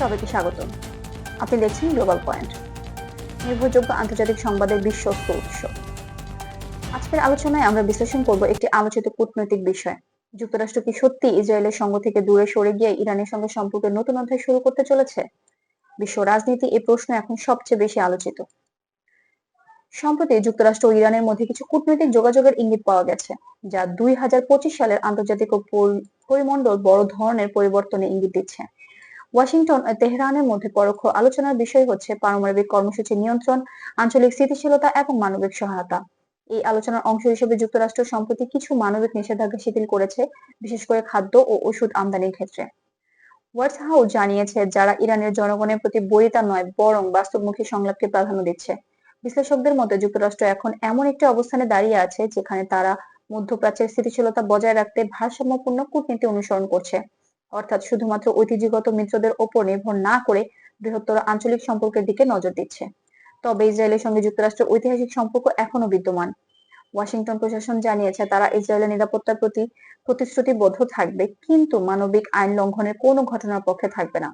সবাইকে স্বাগত। আপনি দেখছেন গ্লোবাল পয়েন্ট নির্ভরযোগ্য আন্তর্জাতিক সংবাদের বিশ্বস্ত উৎস। আজকের আলোচনায় আমরা বিশ্লেষণ করব একটি আলোচিত কূটনৈতিক বিষয়। যুক্তরাষ্ট্র কি সত্যি ইসরায়েলের সঙ্গ থেকে দূরে সরে গিয়ে ইরানের সঙ্গে সম্পর্কের নতুন অধ্যায় শুরু করতে চলেছে? বিশ্ব রাজনীতি এই প্রশ্ন এখন সবচেয়ে বেশি আলোচিত। সম্প্রতি যুক্তরাষ্ট্র ও ইরানের মধ্যে কিছু কূটনৈতিক যোগাযোগের ইঙ্গিত পাওয়া গেছে, যা দুই হাজার পঁচিশ সালের আন্তর্জাতিক পরিমণ্ডল বড় ধরনের পরিবর্তনে ইঙ্গিত দিচ্ছে। ওয়াশিংটন ও তেহরানের মধ্যে পরোক্ষ আলোচনার বিষয় হচ্ছে পারমাণবিক কর্মসূচি নিয়ন্ত্রণ, আঞ্চলিক স্থিতিশীলতা এবং মানবিক সহায়তা। এই আলোচনার অংশ হিসেবে যুক্তরাষ্ট্র সম্প্রতি কিছু মানবিক নিষেধাজ্ঞা শিথিল করেছে, বিশেষ করে খাদ্য ও ওষুধ আমদানির ক্ষেত্রে। হোয়াইট হাউস জানিয়েছে, যারা ইরানের জনগণের প্রতি বরিতা নয়, বরং বাস্তবমুখী সংলাপকে প্রাধান্য দিচ্ছে। বিশ্লেষকদের মতে, যুক্তরাষ্ট্র এখন এমন একটি অবস্থানে দাঁড়িয়ে আছে, যেখানে তারা মধ্যপ্রাচ্যের স্থিতিশীলতা বজায় রাখতে ভারসাম্যপূর্ণ কূটনীতি অনুসরণ করছে। অর্থাৎ শুধুমাত্র ঐতিহ্যগত মিত্রদের ওপর নির্ভর না করে বৃহত্তর আঞ্চলিক সম্পর্কের দিকে নজর দিচ্ছে। তবে ইসরায়েলের সঙ্গে যুক্তরাষ্ট্রের ঐতিহাসিক সম্পর্ক এখনও বিদ্যমান। ওয়াশিংটন প্রশাসন জানিয়েছে, তারা ইসরায়েলের নিরাপত্তার প্রতি প্রতিশ্রুতিবদ্ধ থাকবে, কিন্তু মানবিক আইন লঙ্ঘনের কোনো ঘটনার পক্ষে থাকবে না।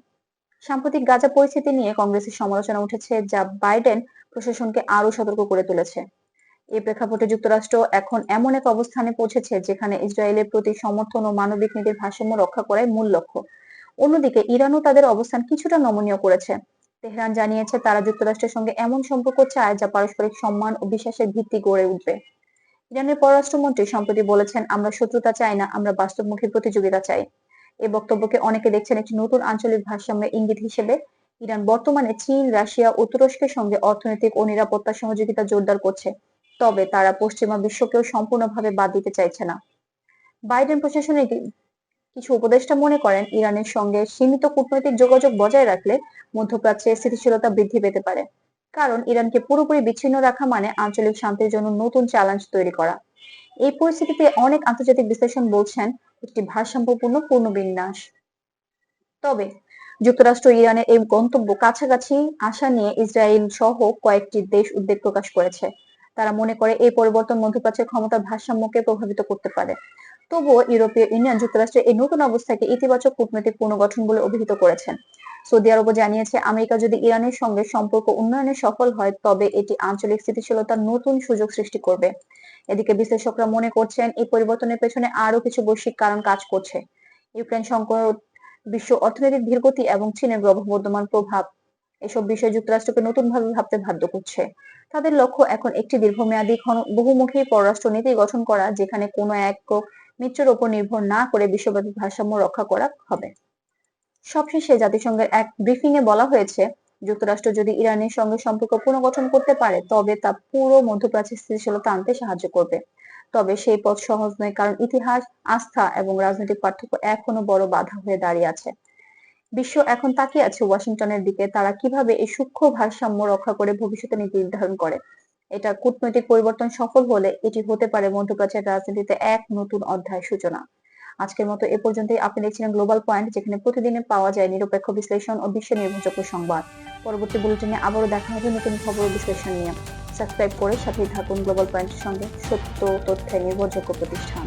সাম্প্রতিক গাজা পরিস্থিতি নিয়ে কংগ্রেসের সমালোচনা উঠেছে, যা বাইডেন প্রশাসনকে আরও সতর্ক করে তুলেছে। এই প্রেক্ষাপটে যুক্তরাষ্ট্র এখন এমন এক অবস্থানে পৌঁছেছে যেখানে ইসরায়েলের প্রতি সমর্থন ও মানবিক নীতির ভারসাম্য রক্ষা করাই মূল লক্ষ্য। অন্যদিকে ইরানও তাদের অবস্থান কিছুটা নমনীয় করেছে। তেহরান জানিয়েছে তারা যুক্তরাষ্ট্রের সঙ্গে এমন সম্পর্ক চায় যা পারস্পরিক সম্মান ও বিশ্বাসের ভিত্তি গড়ে উঠবে। ইরানের পররাষ্ট্রমন্ত্রী সম্প্রতি বলেছেন, আমরা শত্রুতা চাই না, আমরা বাস্তবমুখী প্রতিযোগিতা চাই। এই বক্তব্যকে অনেকে দেখছেন একটি নতুন আঞ্চলিক ভারসাম্যের ইঙ্গিত হিসেবে। ইরান বর্তমানে চীন, রাশিয়া ও তুরস্কের সঙ্গে অর্থনৈতিক ও নিরাপত্তা সহযোগিতা জোরদার করছে। তবে তারা পশ্চিমা বিশ্বকেও সম্পূর্ণভাবে বাদ দিতে চাইছে না। বাইডেন প্রশাসনের কিছু উপদেষ্টা মনে করেন, ইরানের সঙ্গে সীমিত কূটনৈতিক যোগাযোগ বজায় রাখলে মধ্যপ্রাচ্যে স্থিতিশীলতা বৃদ্ধি পেতে পারে। কারণ ইরানকে পুরোপুরি বিচ্ছিন্ন রাখা মানে আঞ্চলিক শান্তির জন্য নতুন চ্যালেঞ্জ তৈরি করা। এই পরিস্থিতিতে অনেক আন্তর্জাতিক বিশ্লেষণ বলছেন, একটি ভারসাম্যপূর্ণ পুনর্বিন্যাস তবে যুক্তরাষ্ট্র ইরানের এই গন্তব্য কাছাকাছি আসা নিয়ে ইসরায়েল সহ কয়েকটি দেশ উদ্বেগ প্রকাশ করেছে। তারা মনে করে এই পরিবর্তন মধ্যপ্রাচ্যের ক্ষমতার ভারসাম্যকে প্রভাবিত করতে পারে। তবুও ইউরোপীয় ইউনিয়ন যুক্তরাষ্ট্রের এই নতুন অবস্থাকে ইতিবাচক কূটনৈতিক পুনর্গঠন বলে অভিহিত করেছেন। সৌদি আরবও জানিয়েছে, আমেরিকা যদি ইরানের সঙ্গে সম্পর্ক উন্নয়নে সফল হয়, তবে এটি আঞ্চলিক স্থিতিশীলতার নতুন সুযোগ সৃষ্টি করবে। এদিকে বিশ্লেষকরা মনে করছেন, এই পরিবর্তনের পেছনে আরও কিছু বৈশ্বিক কারণ কাজ করছে। ইউক্রেন সংকট, বিশ্ব অর্থনৈতিক ধীরগতি এবং চীনের ক্রমবর্ধমান প্রভাব এসব বিষয় যুক্তরাষ্ট্রকে নতুনভাবে ভাবতে বাধ্য করছে। তাদের লক্ষ্য এখন একটি দীর্ঘমেয়াদী বহুমুখী পররাষ্ট্র নীতি গঠন করা, যেখানে কোনো এক মিত্রের উপর নির্ভর না করে বিশ্বব্যাপী ভারসাম্য রক্ষা করা হবে। সবশেষে জাতিসংঘের এক ব্রিফিং এ বলা হয়েছে, যুক্তরাষ্ট্র যদি ইরানের সঙ্গে সম্পর্ক পুনর্গঠন করতে পারে, তবে তা পুরো মধ্যপ্রাচ্যের স্থিতিশীলতা আনতে সাহায্য করবে। তবে সেই পথ সহজ নয়, কারণ ইতিহাস, আস্থা এবং রাজনৈতিক পার্থক্য এখনও বড় বাধা হয়ে দাঁড়িয়ে আছে। বিশ্ব এখন তাকিয়ে আছে ওয়াশিংটনের দিকে। তারা কীভাবে এই সূক্ষ্ম ভারসাম্য রক্ষা করে ভবিষ্যতে নীতি নির্ধারণ করে? এটা কূটনৈতিক পরিবর্তন সফল হলে এটি হতে পারে মধ্যপ্রাচ্যের রাজনীতিতে এক নতুন অধ্যায় সূচনা। আজকের মতো এ পর্যন্তই। আপনি দেখছিলেন গ্লোবাল পয়েন্ট যেখানে প্রতিদিনে পাওয়া যায় নিরপেক্ষ বিশ্লেষণ ও বিশ্ব নির্ভরযোগ্য সংবাদ। পরবর্তী বুলেটিনে আবারও দেখা হবে নতুন খবর বিশ্লেষণ নিয়ে। সাবস্ক্রাইব করে সাথেই থাকুন গ্লোবাল পয়েন্টের সঙ্গে সত্য তথ্যের নির্ভরযোগ্য প্রতিষ্ঠান।